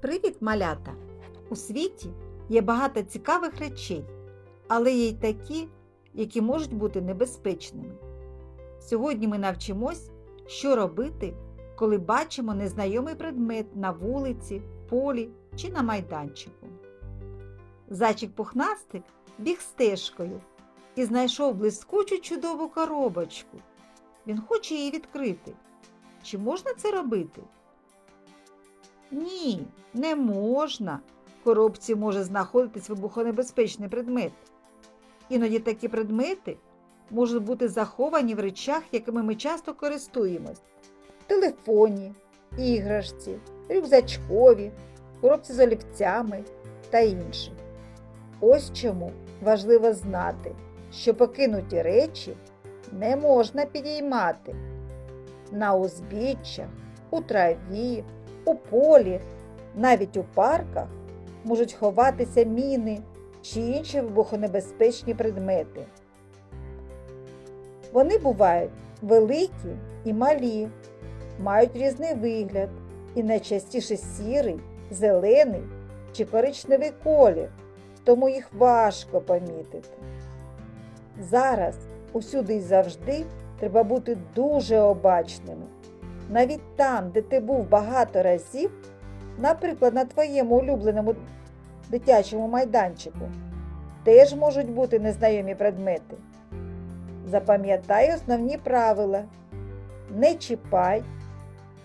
Привіт, малята! У світі є багато цікавих речей, але є й такі, які можуть бути небезпечними. Сьогодні ми навчимось, що робити, коли бачимо незнайомий предмет на вулиці, полі чи на майданчику. Зайчик пухнастик біг стежкою і знайшов блискучу чудову коробочку. Він хоче її відкрити. Чи можна це робити? Ні, не можна. В коробці може знаходитись вибухонебезпечний предмет. Іноді такі предмети можуть бути заховані в речах, якими ми часто користуємось: телефоні, іграшці, рюкзачкові, коробці з олівцями та інших. Ось чому важливо знати, що покинуті речі не можна підіймати на узбіччях, у траві, у полі, навіть у парках можуть ховатися міни чи інші вибухонебезпечні предмети. Вони бувають великі і малі, мають різний вигляд і найчастіше сірий, зелений чи коричневий колір, тому їх важко помітити. Зараз усюди і завжди треба бути дуже обачними. Навіть там, де ти був багато разів, наприклад, на твоєму улюбленому дитячому майданчику, теж можуть бути незнайомі предмети. Запам'ятай основні правила: не чіпай,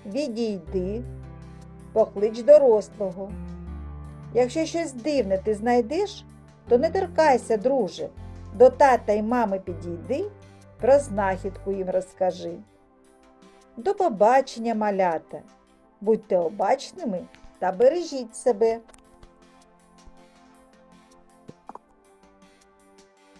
відійди, поклич дорослого. Якщо щось дивне ти знайдеш, то не торкайся, друже, до тата й мами підійди, про знахідку їм розкажи. До побачення, малята! Будьте обачними та бережіть себе!